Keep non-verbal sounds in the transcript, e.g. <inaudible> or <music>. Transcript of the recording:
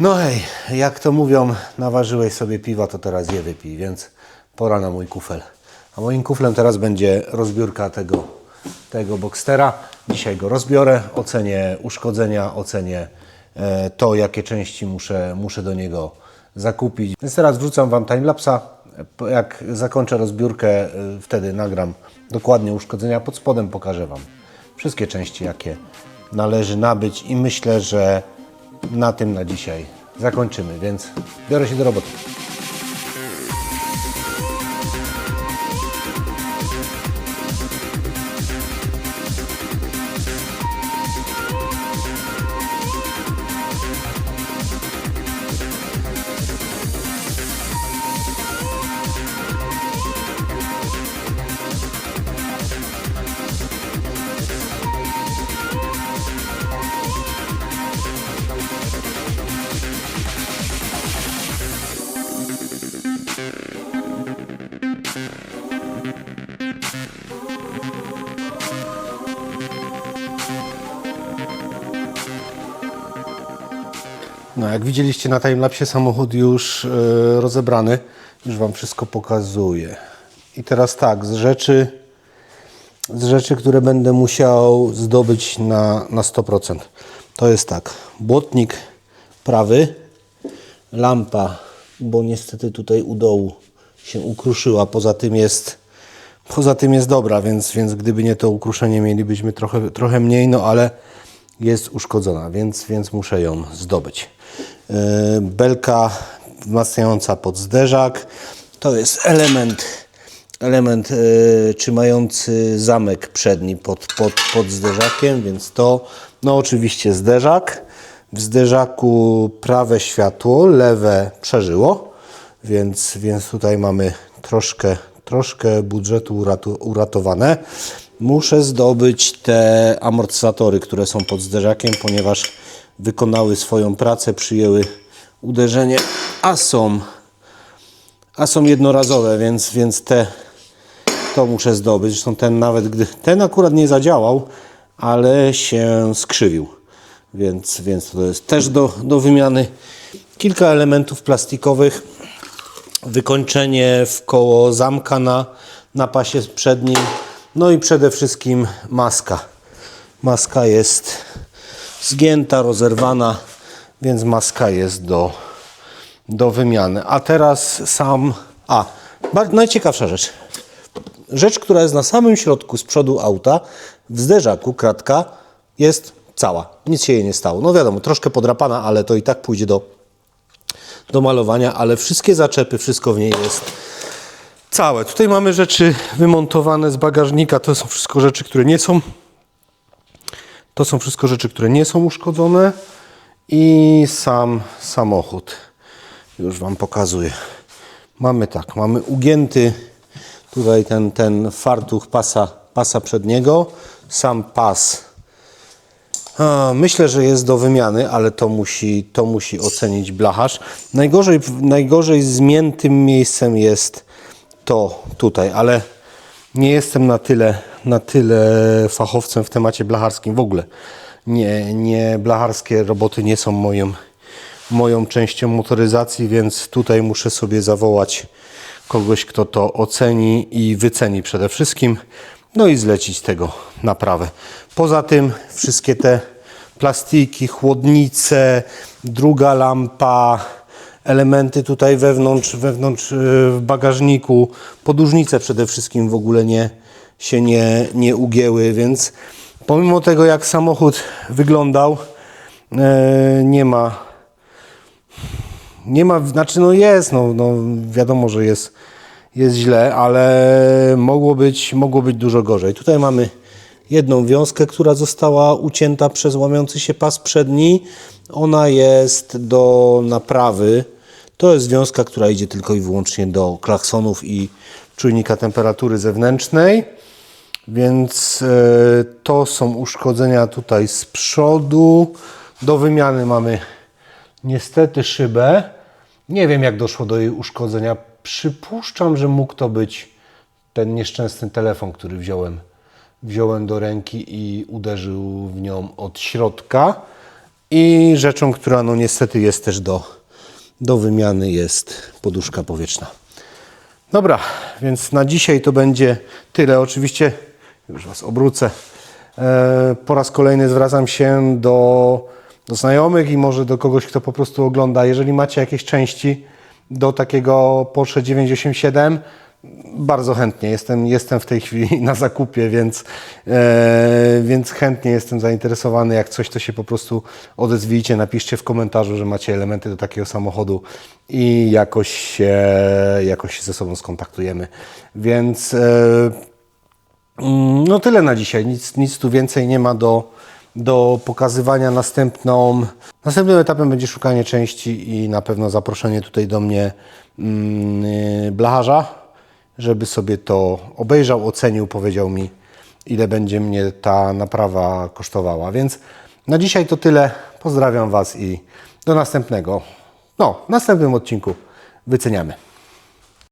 No hej, jak to mówią, naważyłeś sobie piwa, to teraz je wypij, więc pora na mój kufel. A moim kuflem teraz będzie rozbiórka tego, tego Boxstera. Dzisiaj go rozbiorę, ocenię uszkodzenia, ocenię e, to, jakie części muszę, muszę do niego zakupić. Więc teraz wrzucam Wam timelapsa. Jak zakończę rozbiórkę, e, wtedy nagram dokładnie uszkodzenia. Pod spodem pokażę Wam wszystkie części, jakie należy nabyć i myślę, że na tym na dzisiaj zakończymy, więc biorę się do roboty. No, jak widzieliście na timelapsie samochód już e, rozebrany, już Wam wszystko pokazuję. I teraz tak, z rzeczy, z rzeczy, które będę musiał zdobyć na, na 100%. To jest tak, błotnik prawy, lampa, bo niestety tutaj u dołu się ukruszyła, poza tym jest poza tym jest dobra, więc, więc gdyby nie to ukruszenie mielibyśmy trochę, trochę mniej, no ale jest uszkodzona, więc, więc muszę ją zdobyć. Yy, Belka wzmacniająca pod zderzak. To jest element, element yy, trzymający zamek przedni pod, pod, pod zderzakiem, więc to, no oczywiście zderzak. W zderzaku prawe światło, lewe przeżyło, więc, więc tutaj mamy troszkę, troszkę budżetu uratu, uratowane. Muszę zdobyć te amortyzatory, które są pod zderzakiem, ponieważ wykonały swoją pracę, przyjęły uderzenie, a są, a są jednorazowe, więc, więc te to muszę zdobyć. Zresztą ten nawet gdy ten akurat nie zadziałał, ale się skrzywił. Więc, więc to jest też do, do wymiany. Kilka elementów plastikowych. Wykończenie w koło zamka na, na pasie przednim. No i przede wszystkim maska. Maska jest zgięta, rozerwana, więc maska jest do, do wymiany. A teraz sam. A, najciekawsza rzecz. Rzecz, która jest na samym środku z przodu auta, w zderzaku, kratka jest cała. Nic się jej nie stało. No wiadomo, troszkę podrapana, ale to i tak pójdzie do, do malowania, ale wszystkie zaczepy, wszystko w niej jest całe. Tutaj mamy rzeczy wymontowane z bagażnika. To są wszystko rzeczy, które nie są to są wszystko rzeczy, które nie są uszkodzone i sam samochód. Już Wam pokazuję. Mamy tak, mamy ugięty tutaj ten, ten fartuch pasa, pasa przedniego, sam pas. Myślę, że jest do wymiany, ale to musi, to musi ocenić blacharz. Najgorzej, najgorzej zmiętym miejscem jest to tutaj, ale nie jestem na tyle, na tyle fachowcem w temacie blacharskim w ogóle. Nie, nie, blacharskie roboty nie są moją, moją częścią motoryzacji, więc tutaj muszę sobie zawołać kogoś, kto to oceni i wyceni przede wszystkim, no i zlecić tego naprawę. Poza tym wszystkie te plastiki, chłodnice, druga lampa, elementy tutaj wewnątrz, wewnątrz w bagażniku, podłużnice przede wszystkim w ogóle nie, się nie, nie ugięły, więc pomimo tego jak samochód wyglądał, yy, nie ma nie ma, znaczy no jest, no, no wiadomo, że jest, jest źle, ale mogło być, mogło być dużo gorzej. Tutaj mamy jedną wiązkę, która została ucięta przez łamiący się pas przedni. Ona jest do naprawy. To jest wiązka, która idzie tylko i wyłącznie do klaksonów i czujnika temperatury zewnętrznej. Więc e, to są uszkodzenia tutaj z przodu. Do wymiany mamy niestety szybę. Nie wiem, jak doszło do jej uszkodzenia. Przypuszczam, że mógł to być ten nieszczęsny telefon, który wziąłem, wziąłem do ręki i uderzył w nią od środka. I rzeczą, która no niestety jest też do, do wymiany jest poduszka powietrzna. Dobra, więc na dzisiaj to będzie tyle. Oczywiście już Was obrócę. E, po raz kolejny zwracam się do, do znajomych i może do kogoś, kto po prostu ogląda. Jeżeli macie jakieś części do takiego Porsche 987, bardzo chętnie. Jestem, jestem w tej chwili <laughs> na zakupie, więc, e, więc chętnie jestem zainteresowany. Jak coś, to się po prostu odezwijcie, napiszcie w komentarzu, że macie elementy do takiego samochodu i jakoś się, jakoś się ze sobą skontaktujemy. Więc e, No tyle na dzisiaj. Nic, nic tu więcej nie ma do, do pokazywania. Następną, następnym etapem będzie szukanie części i na pewno zaproszenie tutaj do mnie mm, yy, blacharza, żeby sobie to obejrzał, ocenił, powiedział mi, ile będzie mnie ta naprawa kosztowała. Więc na dzisiaj to tyle. Pozdrawiam Was i do następnego. No, w następnym odcinku wyceniamy.